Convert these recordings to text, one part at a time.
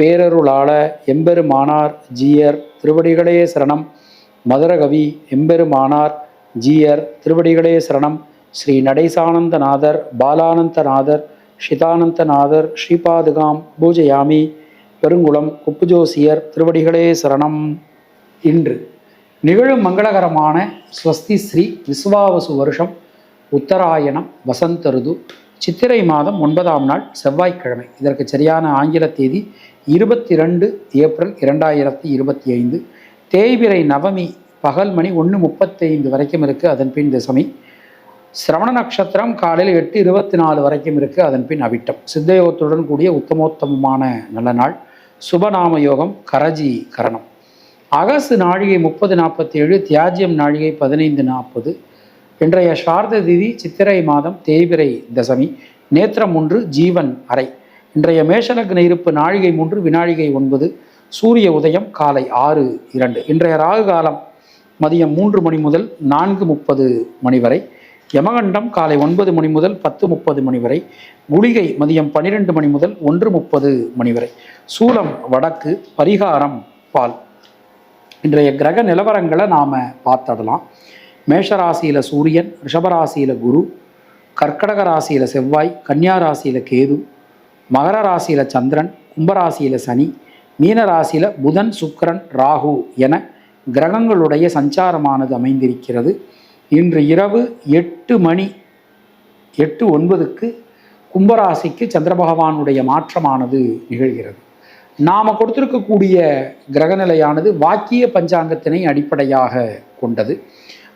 பேரருளாள எம்பெருமானார் ஜீயர் திருவடிகளே சரணம். மதுரகவி எம்பெருமானார் ஜீயர் திருவடிகளே சரணம். ஸ்ரீ நடேசானந்தநாதர் பாலானந்தநாதர் ஷிதானந்தநாதர் ஸ்ரீபாதுகாம் பூஜயாமி பெருங்குளம் குப்புஜோசியர் திருவடிகளே சரணம். இன்று நிகழும் மங்களகரமான ஸ்வஸ்தி ஸ்ரீ விஸ்வாவசு வருஷம் உத்தராயணம் வசந்த ருது சித்திரை மாதம் ஒன்பதாம் நாள் செவ்வாய்க்கிழமை. இதற்கு சரியான ஆங்கில தேதி இருபத்தி ரெண்டு ஏப்ரல் இரண்டாயிரத்தி இருபத்தி ஐந்து தேய்பிரை நவமி பகல் மணி ஒன்று முப்பத்தைந்து வரைக்கும் இருக்குது அதன் பின் தசமி. சிரவண நட்சத்திரம் காலையில் எட்டு இருபத்தி நாலு வரைக்கும் இருக்குது அதன் பின் அவிட்டம். சித்தயோகத்துடன் கூடிய உத்தமோத்தமமான நல்ல நாள். சுபநாம யோகம் கரஜி கரணம். அகசு நாழிகை முப்பது நாற்பத்தி ஏழு தியாஜ்யம் நாழிகை பதினைந்து நாற்பது. இன்றைய சார்த திதி சித்திரை மாதம் தேய்பிரை தசமி நேத்திரம் ஒன்று ஜீவன் அறை. இன்றைய மேஷலக்ன இருப்பு நாழிகை மூன்று வினாழிகை ஒன்பது சூரிய உதயம் காலை ஆறு இரண்டு. இன்றைய ராகு காலம் மதியம் மூன்று மணி முதல் நான்கு முப்பது மணி வரை. யமகண்டம் காலை ஒன்பது மணி முதல் பத்து முப்பது மணி வரை. குளிகை மதியம் பன்னிரெண்டு மணி முதல் ஒன்று முப்பது மணி வரை. சூலம் வடக்கு பரிகாரம் பால். இன்றைய கிரக நிலவரங்களை நாம் பார்த்தடலாம். மேஷராசியில் சூரியன் ரிஷபராசியில் குரு கர்க்கடக ராசியில் செவ்வாய் கன்னியா ராசியில் கேது மகர ராசியில் சந்திரன் கும்பராசியில் சனி மீன ராசியில் புதன் சுக்கிரன் ராகு என கிரகங்களுடைய சஞ்சாரமானது அமைந்திருக்கிறது. இன்று இரவு எட்டு மணி எட்டு ஒன்பதுக்கு கும்பராசிக்கு சந்திர பகவானுடைய மாற்றமானது நிகழ்கிறது. நாம் கொடுத்திருக்கக்கூடிய கிரகநிலையானது வாக்கிய பஞ்சாங்கத்தினை அடிப்படையாக கொண்டது.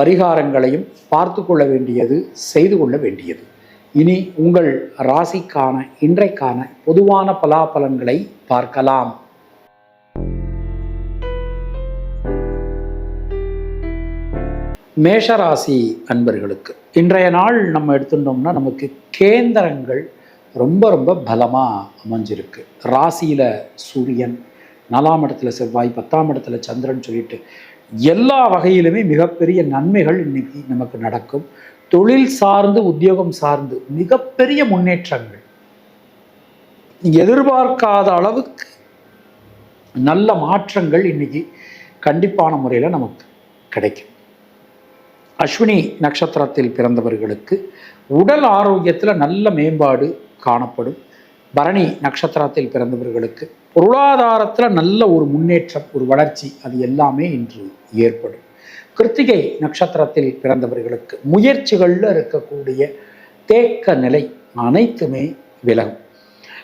பரிகாரங்களையும் பார்த்து கொள்ள வேண்டியது செய்து கொள்ள வேண்டியது. இனி உங்கள் ராசிக்கான இன்றைக்கான பொதுவான பலாபலன்களை பார்க்கலாம். மேஷராசி அன்பர்களுக்கு இன்றைய நாள் நம்ம எடுத்துட்டோம்னா நமக்கு கேந்திரங்கள் ரொம்ப ரொம்ப பலமாக அமைஞ்சிருக்கு. ராசியில் சூரியன் நாலாம் இடத்துல செவ்வாய் பத்தாம் இடத்துல சந்திரன் சொல்லிட்டு எல்லா வகையிலுமே மிகப்பெரிய நன்மைகள் இன்னைக்கு நமக்கு நடக்கும். தொழில் சார்ந்து உத்தியோகம் சார்ந்து மிகப்பெரிய முன்னேற்றங்கள். எதிர்பார்க்காத அளவுக்கு நல்ல மாற்றங்கள் இன்னைக்கு கண்டிப்பான முறையில் நமக்கு கிடைக்கும். அஸ்வினி நட்சத்திரத்தில் பிறந்தவர்களுக்கு உடல் ஆரோக்கியத்தில் நல்ல மேம்பாடு காணப்படும். பரணி நட்சத்திரத்தில் பிறந்தவர்களுக்கு பொருளாதாரத்தில் நல்ல ஒரு முன்னேற்றம் ஒரு வளர்ச்சி அது எல்லாமே இன்று ஏற்படும். கிருத்திகை நட்சத்திரத்தில் பிறந்தவர்களுக்கு முயற்சிகளில் இருக்கக்கூடிய தேக்க நிலை அனைத்துமே விலகும்.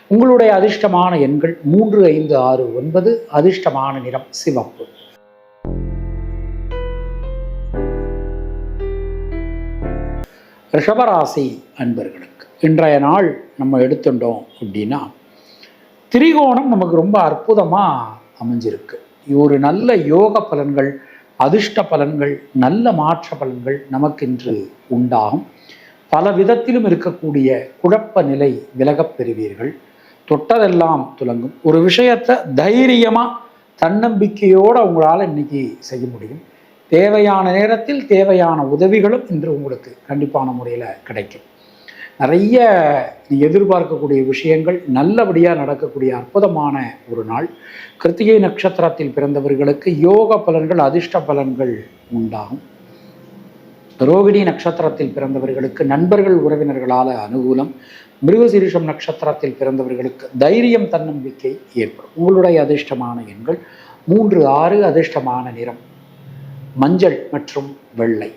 உங்களுடைய அதிர்ஷ்டமான எண்கள் மூன்று ஐந்து ஆறு ஒன்பது அதிர்ஷ்டமான நிறம் சிவப்பு. ரிஷபராசி அன்பர்களுக்கு இன்றைய நாள் நம்ம எடுத்துட்டோம் அப்படின்னா திரிகோணம் நமக்கு ரொம்ப அற்புதமாக அமைஞ்சிருக்கு. ஒரு நல்ல யோக பலன்கள் அதிர்ஷ்ட பலன்கள் நல்ல மாற்ற பலன்கள் நமக்கு இன்று உண்டாகும். பல விதத்திலும் இருக்கக்கூடிய குழப்ப நிலை விலகப் பெறுவீர்கள். தொட்டதெல்லாம் துலங்கும். ஒரு விஷயத்தை தைரியமாக தன்னம்பிக்கையோடு உங்களால் இன்னைக்கு செய்ய முடியும். தேவையான நேரத்தில் தேவையான உதவிகளும் இன்று உங்களுக்கு கண்டிப்பான முறையில் கிடைக்கும். நிறைய எதிர்பார்க்கக்கூடிய விஷயங்கள் நல்லபடியாக நடக்கக்கூடிய அற்புதமான ஒரு நாள். கிருத்திகை நட்சத்திரத்தில் பிறந்தவர்களுக்கு யோக பலன்கள் அதிர்ஷ்ட பலன்கள் உண்டாகும். ரோகிணி நட்சத்திரத்தில் பிறந்தவர்களுக்கு நண்பர்கள் உறவினர்களால் அனுகூலம். மிருகசீரிஷம் நட்சத்திரத்தில் பிறந்தவர்களுக்கு தைரியம் தன்னம்பிக்கை ஏற்படும். உங்களுடைய அதிர்ஷ்டமான எண்கள் மூன்று ஆறு அதிர்ஷ்டமான நிறம். மஞ்சள் மற்றும் வெள்ளை.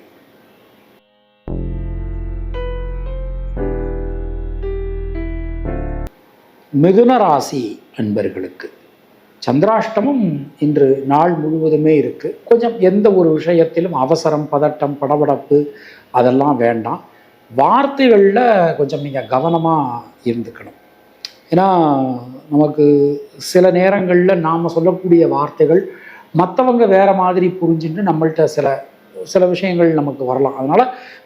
மிதுன ராசி அன்பர்களுக்கு. சந்திராஷ்டமம் இன்று நாள் முழுவதுமே இருக்குது கொஞ்சம் எந்த ஒரு விஷயத்திலும் அவசரம் பதட்டம் படபடப்பு அதெல்லாம் வேண்டாம். வார்த்தைகளில் கொஞ்சம் நீங்கள் கவனமாக இருந்துக்கணும். ஏன்னா நமக்கு சில நேரங்களில் நாம் சொல்லக்கூடிய வார்த்தைகள் மற்றவங்க வேறு மாதிரி புரிஞ்சுட்டு நம்மள்கிட்ட சில சில விஷயங்கள் நமக்கு வரலாம். அதனால்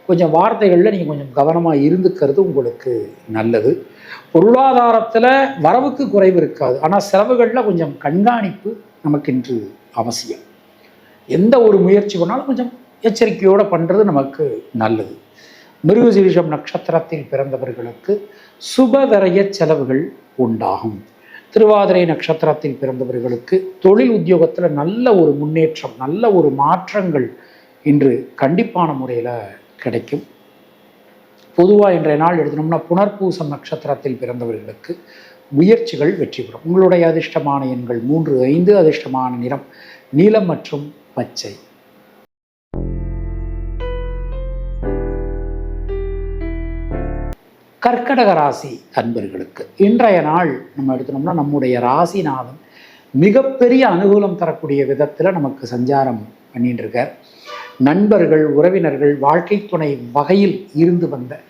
கொஞ்சம் வார்த்தைகளில் நீங்கள் கொஞ்சம் கவனமாக இருந்துக்கிறது உங்களுக்கு நல்லது. பொருளாதாரத்தில் வரவுக்கு குறைவு இருக்காது. ஆனால் செலவுகளில் கொஞ்சம் கண்காணிப்பு நமக்கு இன்று அவசியம். எந்த ஒரு முயற்சி பண்ணாலும் கொஞ்சம் எச்சரிக்கையோடு பண்ணுறது நமக்கு நல்லது. மிருகசீரிஷம் நட்சத்திரத்தில் பிறந்தவர்களுக்கு சுபதரைய செலவுகள் உண்டாகும். திருவாதிரை நட்சத்திரத்தில் பிறந்தவர்களுக்கு தொழில் உத்தியோகத்தில் நல்ல ஒரு முன்னேற்றம் நல்ல ஒரு மாற்றங்கள் இன்று கண்டிப்பான முறையில் கிடைக்கும். பொதுவாக இன்றைய நாள் எடுத்தோம்னா புனர்பூசம் நட்சத்திரத்தில் பிறந்தவர்களுக்கு முயற்சிகள் வெற்றி பெறும். உங்களுடைய அதிர்ஷ்டமான எண்கள் மூன்று ஐந்து அதிர்ஷ்டமான நிறம் நீலம் மற்றும் பச்சை. கர்க்கடக ராசி அன்பர்களுக்கு இன்றைய நாள் நம்ம எடுத்தோம்னா நம்முடைய ராசிநாதன் மிகப்பெரிய அனுகூலம் தரக்கூடிய விதத்தில் நமக்கு சஞ்சாரம் பண்ணிட்டு இருக்கார். நண்பர்கள் உறவினர்கள் வாழ்க்கை துணை வகையில் இருந்து வந்த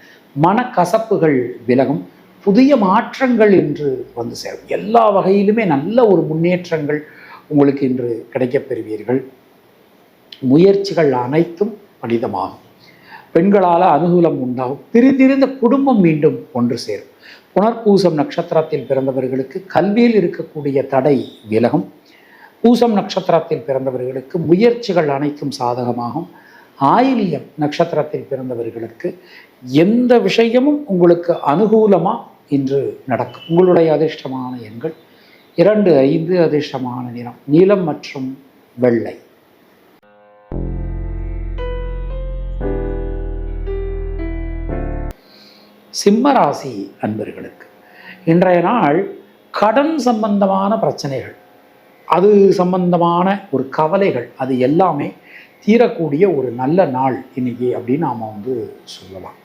மனக்கசப்புகள் விலகும். புதிய மாற்றங்கள் இன்று வந்து சேரும். எல்லா வகையிலுமே நல்ல ஒரு முன்னேற்றங்கள் உங்களுக்கு இன்று கிடைக்கப் பெறுவீர்கள். முயற்சிகள் அனைத்தும் மனிதமாகும். பெண்களால் அனுகூலம் உண்டாகும். பிரிந்திருந்த குடும்பம் மீண்டும் ஒன்று சேரும். புனர்பூசம் நட்சத்திரத்தில் பிறந்தவர்களுக்கு கல்வியில் இருக்கக்கூடிய தடை விலகும். பூசம் நட்சத்திரத்தில் பிறந்தவர்களுக்கு முயற்சிகள் அனைத்தும் சாதகமாகும். ஆயிலியம் நட்சத்திரத்தில் பிறந்தவர்களுக்கு எந்த விஷயமும் உங்களுக்கு அனுகூலமாக இன்று நடக்கும். உங்களுடைய அதிர்ஷ்டமான எண்கள் இரண்டு ஐந்து அதிர்ஷ்டமான நிறம் நீலம் மற்றும் வெள்ளை. சிம்மராசி அன்பர்களுக்கு இன்றைய நாள் கடன் சம்பந்தமான பிரச்சனைகள். அது சம்பந்தமான ஒரு கவலைகள் அது எல்லாமே தீரக்கூடிய ஒரு நல்ல நாள் இன்னைக்கு அப்படின்னு நாம் வந்து சொல்லலாம்.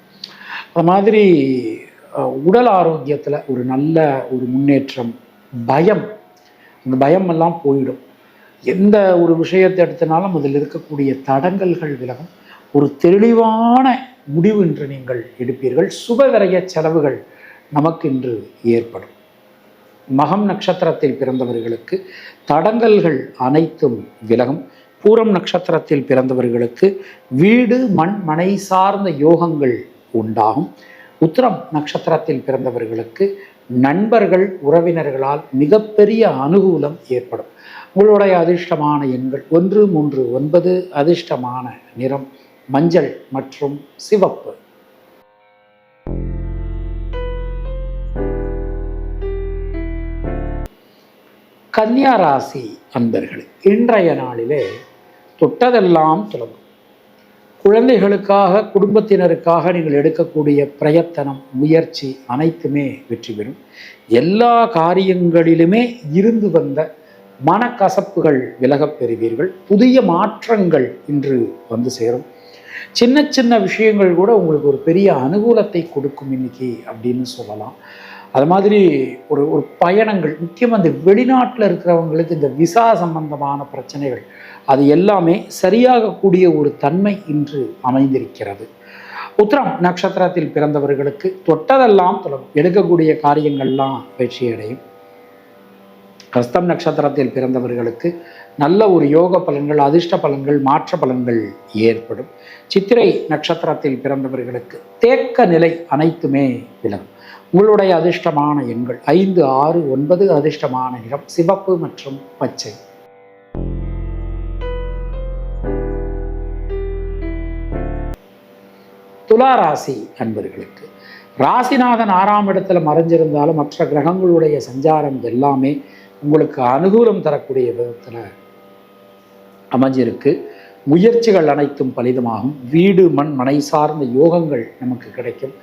அது மாதிரி உடல் ஆரோக்கியத்தில் ஒரு நல்ல ஒரு முன்னேற்றம் பயம் அந்த பயம் எல்லாம் போயிடும். எந்த ஒரு விஷயத்தை எடுத்தனாலும் அதில் இருக்கக்கூடிய தடங்கல்கள் விலகும். ஒரு தெளிவான முடிவு இன்று நீங்கள் எடுப்பீர்கள். சுபவிரைய செலவுகள் நமக்கு இன்று ஏற்படும். மகம் நட்சத்திரத்தில் பிறந்தவர்களுக்கு தடங்கல்கள் அனைத்தும் விலகும். பூரம் நட்சத்திரத்தில் பிறந்தவர்களுக்கு வீடு மண் மனை சார்ந்த யோகங்கள் உண்டாகும். உத்திரம் நட்சத்திரத்தில் பிறந்தவர்களுக்கு நண்பர்கள் உறவினர்களால் மிகப்பெரிய அனுகூலம் ஏற்படும். உங்களுடைய அதிர்ஷ்டமான எண்கள் ஒன்று மூன்று ஒன்பது அதிர்ஷ்டமான நிறம் மஞ்சள் மற்றும் சிவப்பு. கன்னியா ராசி அன்பர்கள் இன்றைய நாளிலே தொட்டதெல்லாம் தொடங்கும் குழந்தைகளுக்காக குடும்பத்தினருக்காக நீங்கள் எடுக்கக்கூடிய பிரயத்தனம் முயற்சி அனைத்துமே வெற்றி பெறும். எல்லா காரியங்களிலுமே இருந்து வந்த மனக்கசப்புகள் விலகப் பெறுவீர்கள். புதிய மாற்றங்கள் இன்று வந்து சேரும். சின்ன சின்ன விஷயங்கள் கூட உங்களுக்கு ஒரு பெரிய அனுகூலத்தை கொடுக்கும் இன்னைக்கு அப்படின்னு சொல்லலாம். அது மாதிரி ஒரு ஒரு பயணங்கள் முக்கியமாக இந்த வெளிநாட்டில் இருக்கிறவங்களுக்கு இந்த விசா சம்பந்தமான பிரச்சனைகள் அது எல்லாமே சரியாகக்கூடிய ஒரு தன்மை இன்று அமைந்திருக்கிறது. உத்திரம் நட்சத்திரத்தில் பிறந்தவர்களுக்கு தொட்டதெல்லாம் தொடரும் எடுக்கக்கூடிய காரியங்கள்லாம் வெற்றியடையும். ஹஸ்தம் நட்சத்திரத்தில் பிறந்தவர்களுக்கு நல்ல ஒரு யோக பலன்கள் அதிர்ஷ்ட பலன்கள் மாற்ற பலன்கள் ஏற்படும். சித்திரை நட்சத்திரத்தில் பிறந்தவர்களுக்கு தேக்க நிலை அனைத்துமே விலகும். உங்களுடைய அதிர்ஷ்டமான எண்கள் ஐந்து ஆறு ஒன்பது அதிர்ஷ்டமான நிறம் சிவப்பு மற்றும் பச்சை. துலா ராசி அன்பர்களுக்கு ராசிநாதன் ஆறாம் இடத்துல மறைஞ்சிருந்தாலும் மற்ற கிரகங்களுடைய சஞ்சாரம் எல்லாமே உங்களுக்கு அனுகூலம் தரக்கூடிய விதத்தில் அமைஞ்சிருக்கு. முயற்சிகள் அனைத்தும் பலிதமாகும். வீடு மண் மனை சார்ந்த யோகங்கள் நமக்கு கிடைக்கும்.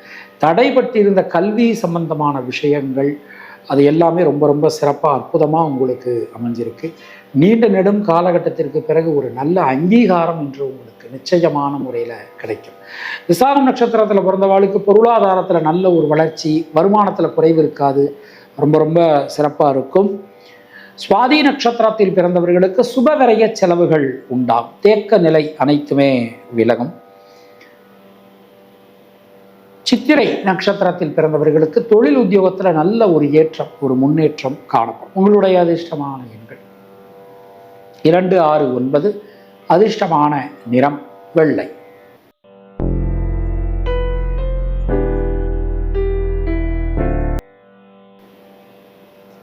தடைபட்டிருந்த கல்வி சம்பந்தமான விஷயங்கள் அது எல்லாமே ரொம்ப ரொம்ப சிறப்பாக அற்புதமாக உங்களுக்கு அமைஞ்சிருக்கு. நீண்ட நெடும் காலகட்டத்திற்கு பிறகு ஒரு நல்ல அங்கீகாரம் என்று உங்களுக்கு நிச்சயமான முறையில் கிடைக்கும். விசாகம் நட்சத்திரத்தில் பிறந்தவாளுக்கு பொருளாதாரத்தில் நல்ல ஒரு வளர்ச்சி வருமானத்தில் குறைவு இருக்காது. ரொம்ப ரொம்ப சிறப்பாக இருக்கும். சுவாதி நட்சத்திரத்தில் பிறந்தவர்களுக்கு சுபவிரய செலவுகள் உண்டாகும். தேக்க நிலை அனைத்துமே விலகும். சித்திரை நட்சத்திரத்தில் பிறந்தவர்களுக்கு தொழில் உத்தியோகத்தில் நல்ல ஒரு ஏற்றம் ஒரு முன்னேற்றம் காணப்படும். உங்களுடைய அதிர்ஷ்டமான எண்கள். இரண்டு ஆறு ஒன்பது அதிர்ஷ்டமான நிறம் வெள்ளை.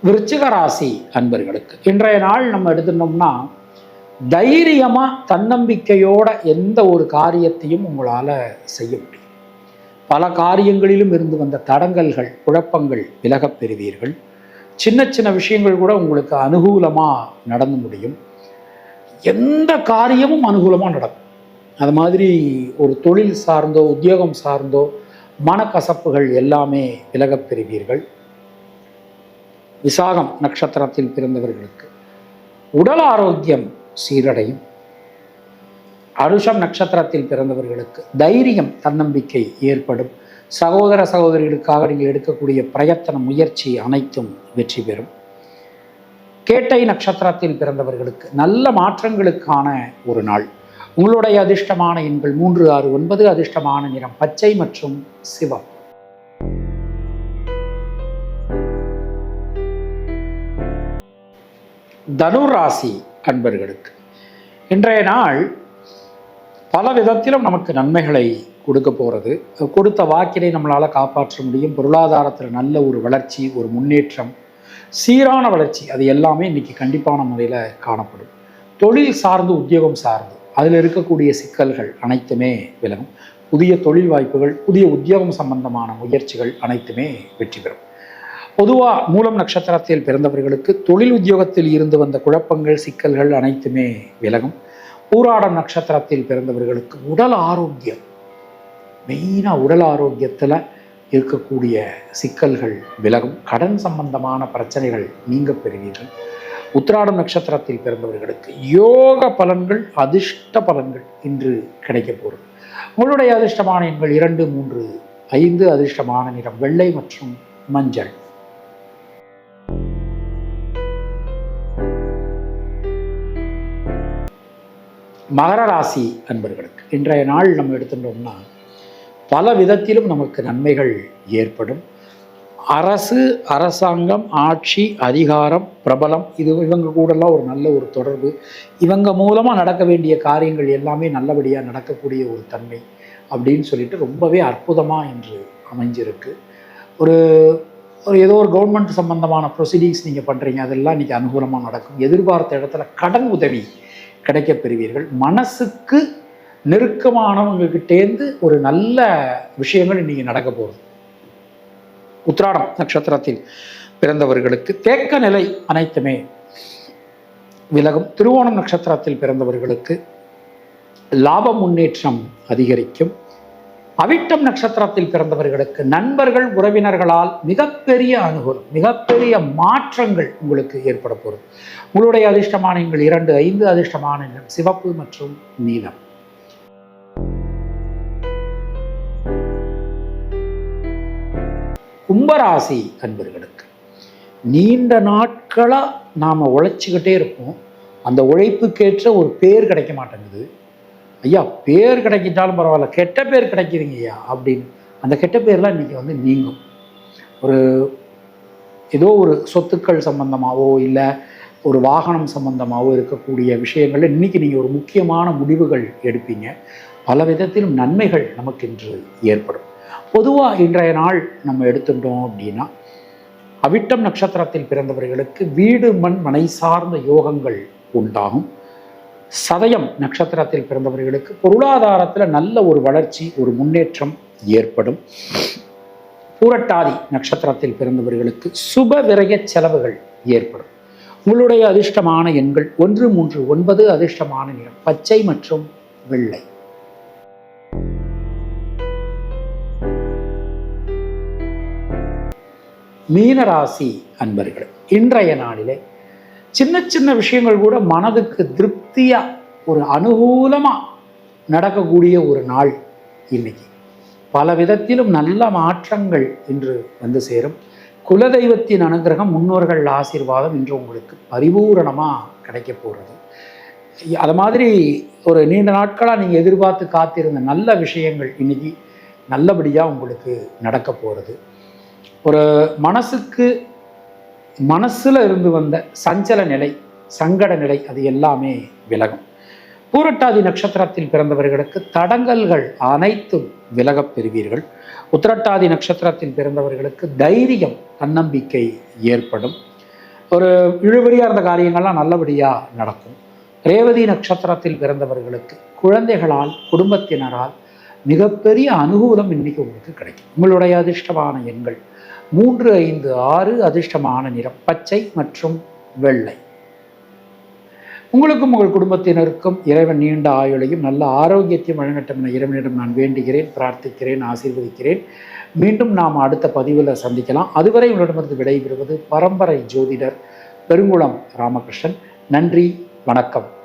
விருச்சிக ராசி அன்பர்களுக்கு. இன்றைய நாள் நம்ம எடுத்துட்டோம்னா தைரியமாக தன்னம்பிக்கையோட எந்த ஒரு காரியத்தையும் உங்களால் செய்ய முடியும். பல காரியங்களிலும் இருந்து வந்த தடங்கல்கள் குழப்பங்கள் விலகப் பெறுவீர்கள். சின்ன சின்ன விஷயங்கள் கூட உங்களுக்கு அனுகூலமாக நடந்து முடியும். எந்த காரியமும் அனுகூலமாக நடக்கும். அது மாதிரி ஒரு தொழில் சார்ந்தோ உத்தியோகம் சார்ந்தோ மனக்கசப்புகள் எல்லாமே விலகப் பெறுவீர்கள். விசாகம் நட்சத்திரத்தில் பிறந்தவர்களுக்கு. உடல் ஆரோக்கியம் சீரடையும். அருஷம் நட்சத்திரத்தில் பிறந்தவர்களுக்கு தைரியம் தன்னம்பிக்கை ஏற்படும். சகோதர சகோதரிகளுக்காக நீங்கள் எடுக்கக்கூடிய பிரயத்தன முயற்சி அனைத்தும் வெற்றி பெறும். கேட்டை நட்சத்திரத்தில் பிறந்தவர்களுக்கு நல்ல மாற்றங்களுக்கான ஒரு நாள். உங்களுடைய அதிர்ஷ்டமான எண்கள் மூன்று ஆறு ஒன்பது அதிர்ஷ்டமான நிறம் பச்சை மற்றும் சிவம் தனுராசி அன்பர்களுக்கு. இன்றைய நாள் பல விதத்திலும் நமக்கு நன்மைகளை கொடுக்க போகிறது கொடுத்த வாக்கினை நம்மளால் காப்பாற்ற முடியும். பொருளாதாரத்தில் நல்ல ஒரு வளர்ச்சி ஒரு முன்னேற்றம் சீரான வளர்ச்சி அது எல்லாமே இன்றைக்கி கண்டிப்பான முறையில் காணப்படும். தொழில் சார்ந்து உத்தியோகம் சார்ந்து அதில் இருக்கக்கூடிய சிக்கல்கள் அனைத்துமே விலகும். புதிய தொழில் வாய்ப்புகள் புதிய உத்தியோகம் சம்பந்தமான முயற்சிகள் அனைத்துமே வெற்றி பெறும். பொதுவாக மூலம் நட்சத்திரத்தில் பிறந்தவர்களுக்கு தொழில் உத்தியோகத்தில் இருந்து வந்த குழப்பங்கள் சிக்கல்கள் அனைத்துமே விலகும். பூராடம் நட்சத்திரத்தில் பிறந்தவர்களுக்கு உடல் ஆரோக்கியம். மெயினாக உடல் ஆரோக்கியத்தில் இருக்கக்கூடிய சிக்கல்கள் விலகும். கடன் சம்பந்தமான பிரச்சனைகள் நீங்க பெறுவீர்கள். உத்திராடம் நட்சத்திரத்தில் பிறந்தவர்களுக்கு யோக பலன்கள் அதிர்ஷ்ட பலன்கள் இன்று கிடைக்க போகிறது. உங்களுடைய அதிர்ஷ்டமான எண்கள் இரண்டு மூன்று ஐந்து அதிர்ஷ்டமான நிறம் வெள்ளை மற்றும் மஞ்சள். மகர ராசி அன்பர்களுக்கு இன்றைய நாள் நம்ம எடுத்துட்டோம்னா பல விதத்திலும் நமக்கு நன்மைகள் ஏற்படும். அரசு அரசாங்கம் ஆட்சி அதிகாரம் பிரபலம் இது இவங்க கூடலாம் ஒரு நல்ல ஒரு தொடர்பு. இவங்க மூலமாக நடக்க வேண்டிய காரியங்கள் எல்லாமே நல்லபடியாக நடக்கக்கூடிய ஒரு தன்மை அப்படின்னு சொல்லிட்டு ரொம்பவே அற்புதமாக இன்று அமைஞ்சிருக்கு. ஒரு ஒரு ஏதோ ஒரு கவர்மெண்ட் சம்பந்தமான ப்ரொசீடிங்ஸ் நீங்கள் பண்ணுறீங்க அதெல்லாம் இன்றைக்கி அனுகூலமாக நடக்கும். எதிர்பார்த்த இடத்துல கடன் உதவி கிடைக்கப் பெறுவீர்கள். மனசுக்கு நெருக்கமானவங்ககிட்டேந்து ஒரு நல்ல விஷயங்கள் இன்றைக்கி நடக்க போகுது. உத்ராடம் நட்சத்திரத்தில் பிறந்தவர்களுக்கு தேக்க நிலை அனைத்துமே விலகும். திருவோணம் நட்சத்திரத்தில் பிறந்தவர்களுக்கு லாப முன்னேற்றம் அதிகரிக்கும். அவிட்டம் நட்சத்திரத்தில் பிறந்தவர்களுக்கு நண்பர்கள் உறவினர்களால் மிகப்பெரிய அனுகூலம் மிகப்பெரிய மாற்றங்கள் உங்களுக்கு ஏற்பட போகிறது உங்களுடைய அதிர்ஷ்டமான எங்கள் இரண்டு ஐந்து அதிர்ஷ்டமான சிவப்பு மற்றும் நீலம். கும்பராசி அன்பர்களுக்கு நீண்ட நாட்களாக நாம் உழைச்சிக்கிட்டே இருப்போம். அந்த உழைப்புக்கேற்ற ஒரு பேர் கிடைக்க மாட்டேங்குது. ஐயா பேர் கிடைக்கிட்டாலும் பரவாயில்ல கெட்ட பேர் கிடைக்குதுங்க ஐயா அப்படின்னு. அந்த கெட்ட பேர்லாம் இன்றைக்கி வந்து நீங்கும். ஒரு ஏதோ ஒரு சொத்துக்கள் சம்பந்தமாகவோ இல்லை ஒரு வாகனம் சம்பந்தமாகவோ இருக்கக்கூடிய விஷயங்களில் இன்றைக்கி நீங்கள் ஒரு முக்கியமான முடிவுகள் எடுப்பீங்க. பல விதத்திலும் நன்மைகள் நமக்கு இன்று ஏற்படும். பொதுவாக இன்றைய நாள் நம்ம எடுத்துட்டோம் அப்படின்னா அவிட்டம் நட்சத்திரத்தில் பிறந்தவர்களுக்கு வீடு மண் மனை சார்ந்த யோகங்கள் உண்டாகும். சதயம் நட்சத்திரத்தில் பிறந்தவர்களுக்கு பொருளாதாரத்தில் நல்ல ஒரு வளர்ச்சி ஒரு முன்னேற்றம் ஏற்படும். பூரட்டாதி நட்சத்திரத்தில் பிறந்தவர்களுக்கு சுப விரய செலவுகள் ஏற்படும். உங்களுடைய அதிர்ஷ்டமான எண்கள் ஒன்று மூன்று ஒன்பது அதிர்ஷ்டமான நிறம் பச்சை மற்றும் வெள்ளை. மீனராசி அன்பர்கள் இன்றைய நாளிலே சின்ன சின்ன விஷயங்கள் கூட மனதுக்கு திருப்தியாக ஒரு அனுகூலமாக நடக்கக்கூடிய ஒரு நாள் இன்னைக்கு. பல விதத்திலும் நல்ல மாற்றங்கள் இன்று வந்து சேரும். குலதெய்வத்தின் அனுகிரகம் முன்னோர்கள் ஆசீர்வாதம் இன்று உங்களுக்கு பரிபூரணமாக கிடைக்க போகிறது. அது மாதிரி ஒரு நீண்ட நாட்களாக நீங்கள் எதிர்பார்த்து காத்திருந்த நல்ல விஷயங்கள் இன்னைக்கு நல்லபடியாக உங்களுக்கு நடக்க போகிறது ஒரு மனசுக்கு மனசில் இருந்து வந்த சஞ்சல நிலை சங்கட நிலை அது எல்லாமே விலகும். பூரட்டாதி நட்சத்திரத்தில் பிறந்தவர்களுக்கு தடங்கல்கள் அனைத்தும் விலகப் பெறுவீர்கள். உத்திரட்டாதி நட்சத்திரத்தில் பிறந்தவர்களுக்கு தைரியம் தன்னம்பிக்கை ஏற்படும். ஒரு இழுபறியாக இருந்த காரியங்கள்லாம் நல்லபடியாக நடக்கும். ரேவதி நட்சத்திரத்தில் பிறந்தவர்களுக்கு குழந்தைகளால் குடும்பத்தினரால் மிகப்பெரிய அனுகூலம் இன்னைக்கு உங்களுக்கு கிடைக்கும். உங்களுடைய அதிர்ஷ்டமான எண்கள் மூன்று ஐந்து ஆறு அதிர்ஷ்டமான நிறம் பச்சை மற்றும் வெள்ளை. உங்களுக்கும் உங்கள் குடும்பத்தினருக்கும் இறைவன் நீண்ட ஆயுளையும் நல்ல ஆரோக்கியத்தையும் வழங்கட்டும் என இறைவனிடம் நான் வேண்டுகிறேன் பிரார்த்திக்கிறேன் ஆசீர்வதிக்கிறேன். மீண்டும் நாம் அடுத்த பதிவில் சந்திக்கலாம். அதுவரை உங்களிடமிருந்து விடைபெறுவது பரம்பரை ஜோதிடர் பெருங்குளம் ராமகிருஷ்ணன். நன்றி வணக்கம்.